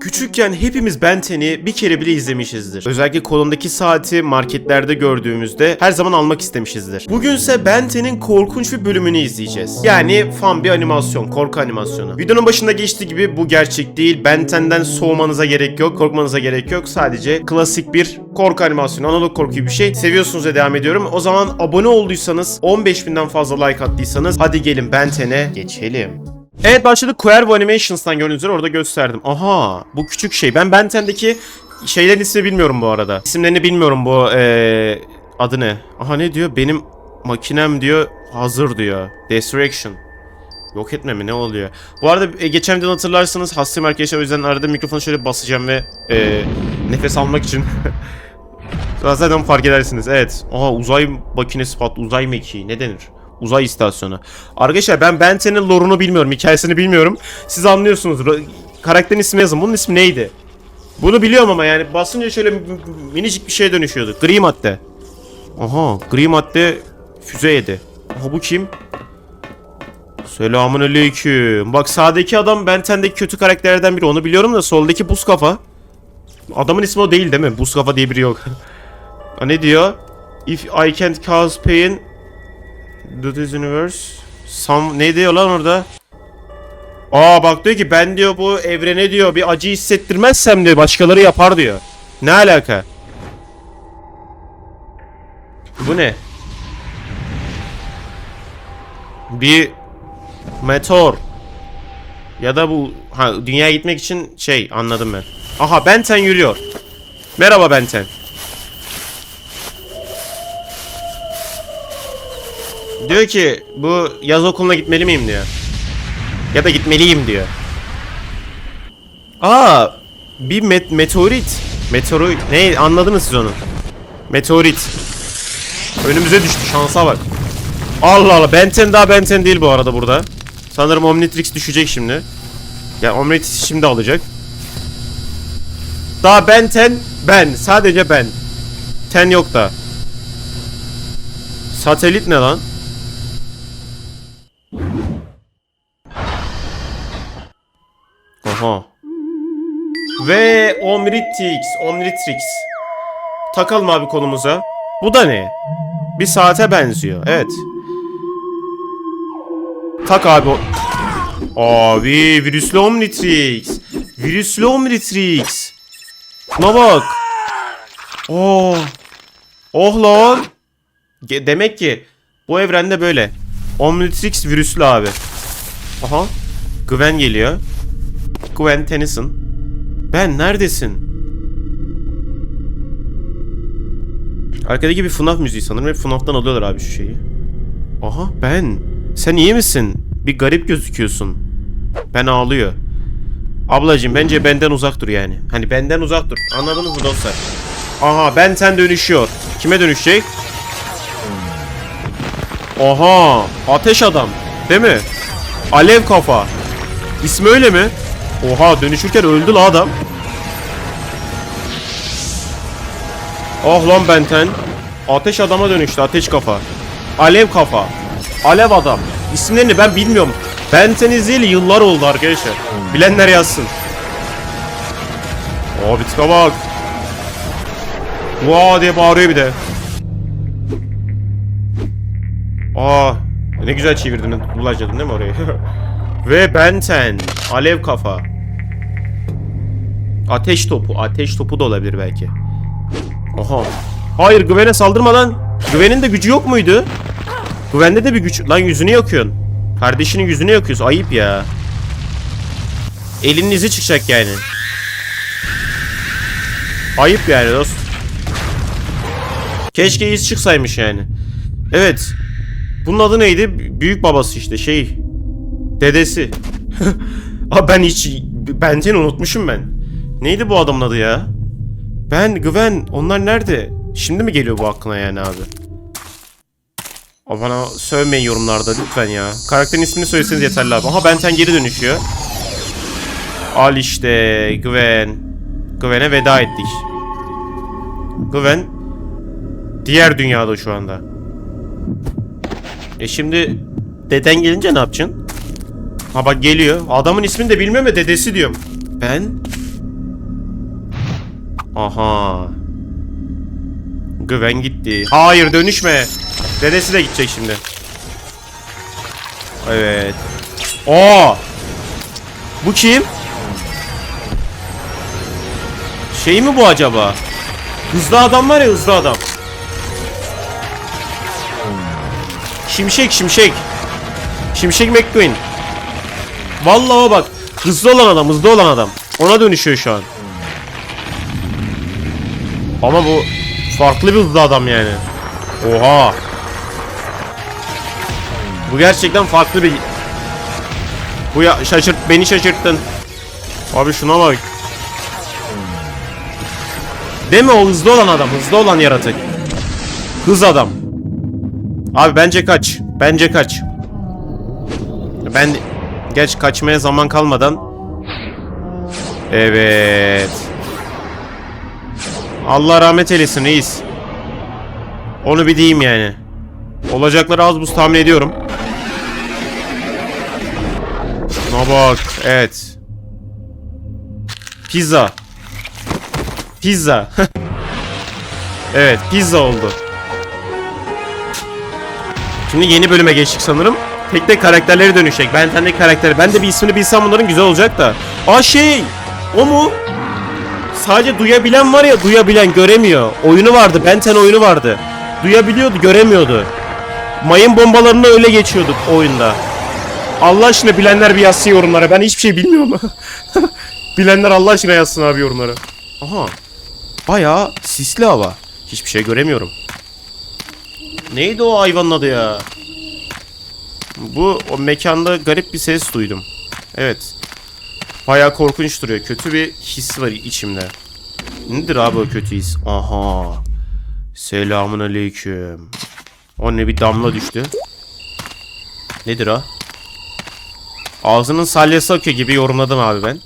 Küçükken hepimiz Ben 10'i bir kere bile izlemişizdir. Özellikle kolundaki saati marketlerde gördüğümüzde her zaman almak istemişizdir. Bugünse Ben 10'in korkunç bir bölümünü izleyeceğiz. Yani fan bir animasyon, korku animasyonu. Videonun başında geçtiği gibi bu gerçek değil. Ben 10'den soğumanıza gerek yok, korkmanıza gerek yok. Sadece klasik bir korku animasyonu, analog korku gibi bir şey. Seviyorsunuz ve devam ediyorum. O zaman abone olduysanız, 15.000'den fazla like attıysanız hadi gelin Ben 10'e geçelim. Evet başladık. Cuervo Animations'tan gördüğünüz üzere orada gösterdim. Aha bu küçük şey. Ben Ben 10'deki şeylerin ismini bilmiyorum bu arada. İsimlerini bilmiyorum bu eee adı ne? Aha ne diyor? Benim makinem diyor hazır diyor. Destruction. Yok etme mi ne oluyor? Bu arada e, geçen videoda hatırlarsanız hastayım arkadaşlar o yüzden arada mikrofonu şöyle basacağım ve e, nefes almak için. Zaten fark edersiniz. Evet. Aha uzay makinesi pat, uzay mekiği ne denir? Uzay istasyonu. Arkadaşlar ben Benten'in lore'unu bilmiyorum, hikayesini bilmiyorum. Siz anlıyorsunuz. Ra- Karakterin ismi yazın. Bunun ismi neydi? Bunu biliyorum ama yani basınca şöyle minicik bir şeye dönüşüyordu. Gri madde. Aha, gri madde füze yedi. Aha bu kim? Selamun aleyküm. Bak sağdaki adam Benten'deki kötü karakterlerden biri. Onu biliyorum da soldaki buz kafa. Adamın ismi o değil değil mi? Buz kafa diye biri yok. Ha, ne diyor? If I can't cause pain to this universe some ne diyor lan orada? Aa bak diyor ki ben diyor bu evrene diyor bir acı hissettirmezsem diyor başkaları yapar diyor. Ne alaka? Bu ne? Bir meteor. Ya da bu ha dünyaya gitmek için şey anladım ben. Aha Benten yürüyor. Merhaba Benten. Diyor ki bu yaz okuluna gitmeli miyim diyor. Ya da gitmeliyim diyor. Aa bir met meteorit. Meteorit ne anladınız siz onu? Meteorit. Önümüze düştü şansa bak. Allah Allah Benten daha Benten değil bu arada burada. Sanırım Omnitrix düşecek şimdi. Ya Omnitrix şimdi alacak. Daha Benten ben sadece ben. Ten yok da. Satelit ne lan? Aha. Ve Omnitrix, Omnitrix. Takalım abi kolumuza. Bu da ne? Bir saate benziyor. Evet. Tak abi. Abi virüslü Omnitrix. Virüslü Omnitrix. Şuna bak. Oh. Oh lan. Demek ki bu evrende böyle. Omnitrix virüslü abi. Aha. Gwen geliyor. Gwen Tennyson. Ben neredesin? Arkadaki bir FNAF müziği sanırım. Hep FNAF'tan alıyorlar abi şu şeyi. Aha ben. Sen iyi misin? Bir garip gözüküyorsun. Ben ağlıyor. Ablacım bence benden uzak dur yani. Hani benden uzak dur. Anladınız mı dostlar? Aha ben sen dönüşüyor. Kime dönüşecek? Aha ateş adam. Değil mi? Alev kafa. İsmi öyle mi? Oha dönüşürken öldü la adam. Oh lan benten. Ateş adama dönüştü ateş kafa. Alev kafa. Alev adam. İsimlerini ben bilmiyorum. Benten izleyeli yıllar oldu arkadaşlar. Bilenler yazsın. Abi tipe bak. Vaa diye bağırıyor bir de. Aa ne güzel çevirdin. Bulaşadın değil mi orayı? Ve Benten. Alev kafa. Ateş topu. Ateş topu da olabilir belki. Aha. Hayır Gwen'e saldırma lan. Gwen'in de gücü yok muydu? Gwen'de de bir güç. Lan yüzünü yakıyorsun. Kardeşinin yüzünü yakıyorsun. Ayıp ya. Elinin izi çıkacak yani. Ayıp yani dost. Keşke iz çıksaymış yani. Evet. Bunun adı neydi? Büyük babası işte şey. Dedesi. Abi ben hiç bence unutmuşum ben. Neydi bu adamın adı ya? Ben, Gwen, onlar nerede? Şimdi mi geliyor bu aklına yani abi? Abi bana sövmeyin yorumlarda lütfen ya. Karakterin ismini söyleseniz yeterli abi. Aha Benten geri dönüşüyor. Al işte Gwen. Gwen'e veda ettik. Gwen diğer dünyada şu anda. E şimdi deden gelince ne yapacaksın? Ha bak geliyor. Adamın ismini de ya dedesi diyorum. Ben Aha. Güven gitti. Hayır dönüşme. Dedesi de gidecek şimdi. Evet. Aa! Bu kim? Şey mi bu acaba? Hızlı adam var ya hızlı adam. Şimşek şimşek. Şimşek McQueen. Vallahi bak. Hızlı olan adam hızlı olan adam. Ona dönüşüyor şu an. Ama bu farklı bir hızlı adam yani. Oha. Bu gerçekten farklı bir... Bu ya şaşırt beni şaşırttın. Abi şuna bak. Mi o hızlı olan adam, hızlı olan yaratık. Hız adam. Abi bence kaç. Bence kaç. Ben geç kaçmaya zaman kalmadan. Evet. Allah rahmet eylesin reis. Onu bir diyeyim yani. Olacakları az buz tahmin ediyorum. Şuna bak. Evet. Pizza. Pizza. evet pizza oldu. Şimdi yeni bölüme geçtik sanırım. Tek tek karakterleri dönüşecek. Ben sendeki karakteri. Ben de bir ismini bilsem bunların güzel olacak da. Aa şey. O mu? Sadece duyabilen var ya duyabilen göremiyor. Oyunu vardı. Benten oyunu vardı. Duyabiliyordu göremiyordu. Mayın bombalarını öyle geçiyorduk oyunda. Allah aşkına bilenler bir yazsın yorumlara. Ben hiçbir şey bilmiyorum. bilenler Allah aşkına yazsın abi yorumlara. Aha. Bayağı sisli hava. Hiçbir şey göremiyorum. Neydi o hayvanın adı ya? Bu o mekanda garip bir ses duydum. Evet. Bayağı korkunç duruyor. Kötü bir his var içimde. Nedir abi o kötü his? Aha. Selamun aleyküm. O ne bir damla düştü. Nedir o? Ağzının salyası akıyor gibi yorumladım abi ben.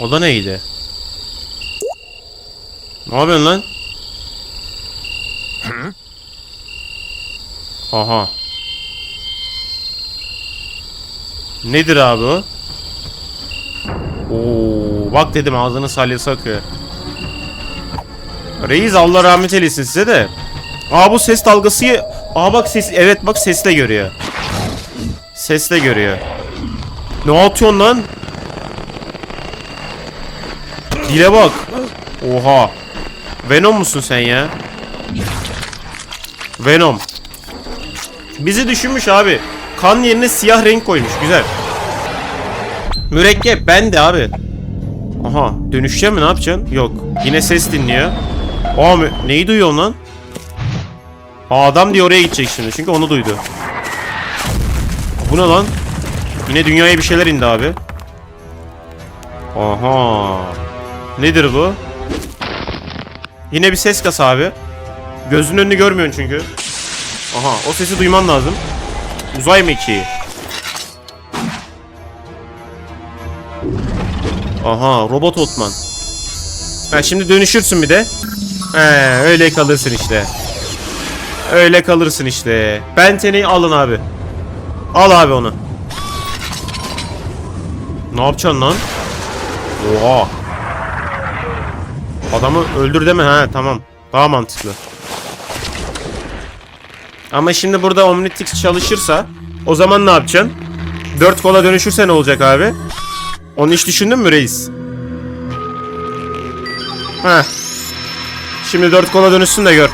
O da neydi? Ne yapıyorsun lan? Aha. Nedir abi o? Oo, bak dedim ağzının salyası akıyor. Reis Allah rahmet eylesin size de. Aa bu ses dalgası... Aa bak ses... Evet bak sesle görüyor. Sesle görüyor. Ne atıyorsun lan? Dile bak. Oha. Venom musun sen ya? Venom. Bizi düşünmüş abi. Kan yerine siyah renk koymuş. Güzel. Mürekkep ben de abi. Aha dönüşeceğim mi ne yapacaksın? Yok. Yine ses dinliyor. Aa neyi duyuyorsun lan? Aa, adam diye oraya gidecek şimdi çünkü onu duydu. Bu ne lan? Yine dünyaya bir şeyler indi abi. Aha. Nedir bu? Yine bir ses kası abi. Gözünün önünü görmüyorsun çünkü. Aha o sesi duyman lazım. Uzay mekiği. Aha robot otman. Ha şimdi dönüşürsün bir de. He öyle kalırsın işte. Öyle kalırsın işte. Benten'i alın abi. Al abi onu. Ne yapacaksın lan? Oha. Adamı öldür deme ha tamam. Daha mantıklı. Ama şimdi burada Omnitrix çalışırsa o zaman ne yapacaksın? Dört kola dönüşürse ne olacak abi? Onu hiç düşündün mü reis? Heh. Şimdi dört kola dönüşsün de gör.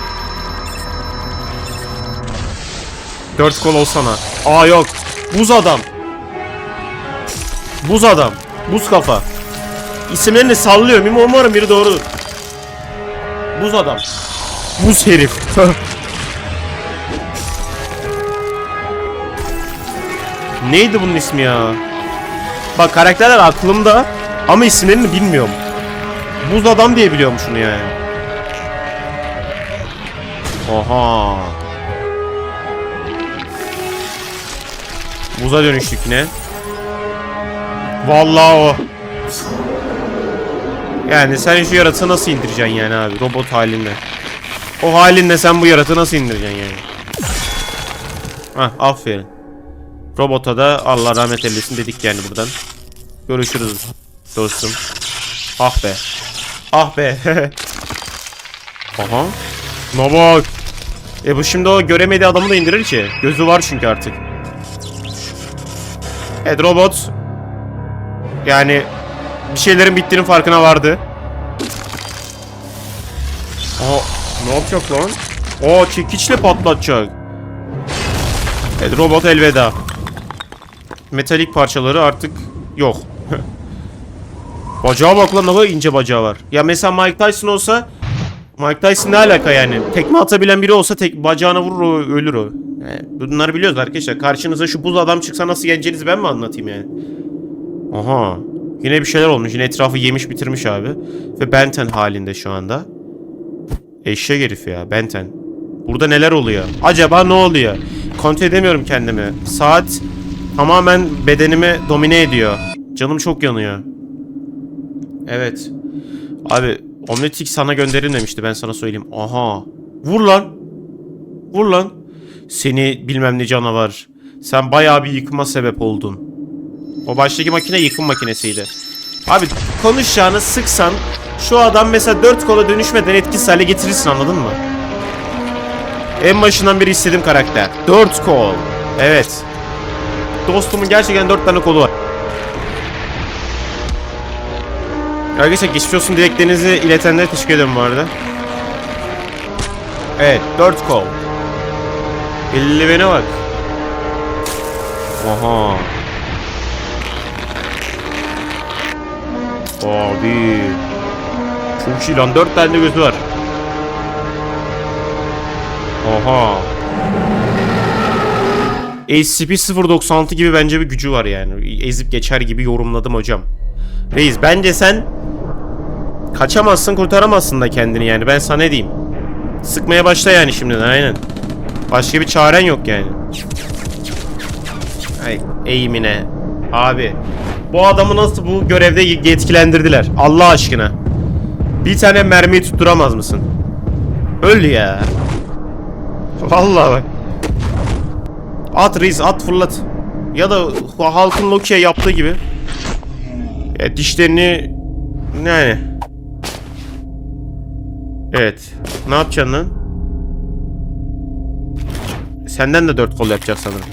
Dört kol olsana. Aa yok. Buz adam. Buz adam. Buz kafa. İsimlerini sallıyorum. Ama umarım biri doğrudur. Buz adam. Buz herif. Neydi bunun ismi ya? Bak karakterler aklımda ama isimlerini bilmiyorum. Buz adam diye biliyorum şunu yani. Oha. Buza dönüştük yine. Vallahi o. Yani sen şu yaratığı nasıl indireceksin yani abi robot halinde. O halinle sen bu yaratığı nasıl indireceksin yani. Hah aferin. Robota da Allah rahmet eylesin dedik yani buradan. Görüşürüz dostum. Ah be. Ah be. Aha. Ne bak. E bu şimdi o göremediği adamı da indirir ki. Gözü var çünkü artık. Evet robot. Yani bir şeylerin bittiğinin farkına vardı. Aa, ne yapacak lan? Aa çekiçle patlatacak. Evet robot elveda. Metalik parçaları artık yok. Bacağa bak lan ne ince bacağı var. Ya mesela Mike Tyson olsa Mike Tyson ne alaka yani? Tekme atabilen biri olsa tek bacağına vurur o ölür o. Yani bunları biliyoruz arkadaşlar. Karşınıza şu buz adam çıksa nasıl yeneceğinizi ben mi anlatayım yani? Aha. Yine bir şeyler olmuş. Yine etrafı yemiş bitirmiş abi. Ve Benten halinde şu anda. Eşek herif ya Benten. Burada neler oluyor? Acaba ne oluyor? Kontrol edemiyorum kendimi. Saat tamamen bedenimi domine ediyor. Canım çok yanıyor. Evet. Abi Omnitrix sana gönderin demişti ben sana söyleyeyim. Aha. Vur lan. Vur lan. Seni bilmem ne canavar. Sen bayağı bir yıkıma sebep oldun. O baştaki makine yıkım makinesiydi. Abi konuşacağını sıksan şu adam mesela dört kola dönüşmeden etkisiz hale getirirsin anladın mı? En başından beri istediğim karakter. Dört kol. Evet. Dostumun gerçekten dört tane kolu var. Arkadaşlar geçmiş olsun dileklerinizi iletenlere teşekkür ederim bu arada. Evet, 4 kol. Eldivene bak. Aha. Abi. Çok iyi lan, 4 tane gözü var. Aha. SCP-096 gibi bence bir gücü var yani. Ezip geçer gibi yorumladım hocam. Reis bence sen kaçamazsın kurtaramazsın da kendini yani ben sana ne diyeyim. Sıkmaya başla yani şimdiden aynen. Başka bir çaren yok yani. Ay eğimine. Abi bu adamı nasıl bu görevde yetkilendirdiler Allah aşkına. Bir tane mermiyi tutturamaz mısın? Öl ya. Vallahi bak. At reis at fırlat. Ya da halkın Loki'ye yaptığı gibi. Ya dişlerini yani. Evet. Ne yapacaksın lan? Senden de dört kol yapacak sanırım.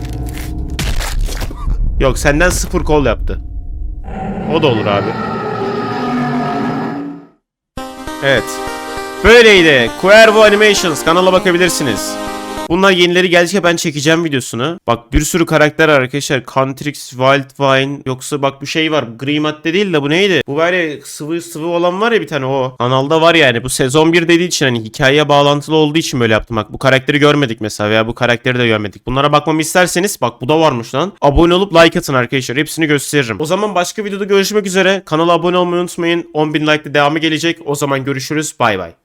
Yok senden sıfır kol yaptı. O da olur abi. Evet. Böyleydi. Cuervo Animations kanala bakabilirsiniz. Bunlar yenileri geldikçe ben çekeceğim videosunu. Bak bir sürü karakter var arkadaşlar. Cantrix, Wildvine yoksa bak bu şey var. Gri madde değil de bu neydi? Bu böyle sıvı sıvı olan var ya bir tane o. Kanalda var yani. Bu sezon 1 dediği için hani hikayeye bağlantılı olduğu için böyle yaptım. Bak bu karakteri görmedik mesela veya bu karakteri de görmedik. Bunlara bakmamı isterseniz bak bu da varmış lan. Abone olup like atın arkadaşlar. Hepsini gösteririm. O zaman başka videoda görüşmek üzere. Kanala abone olmayı unutmayın. 10.000 like'da devamı gelecek. O zaman görüşürüz. Bay bay.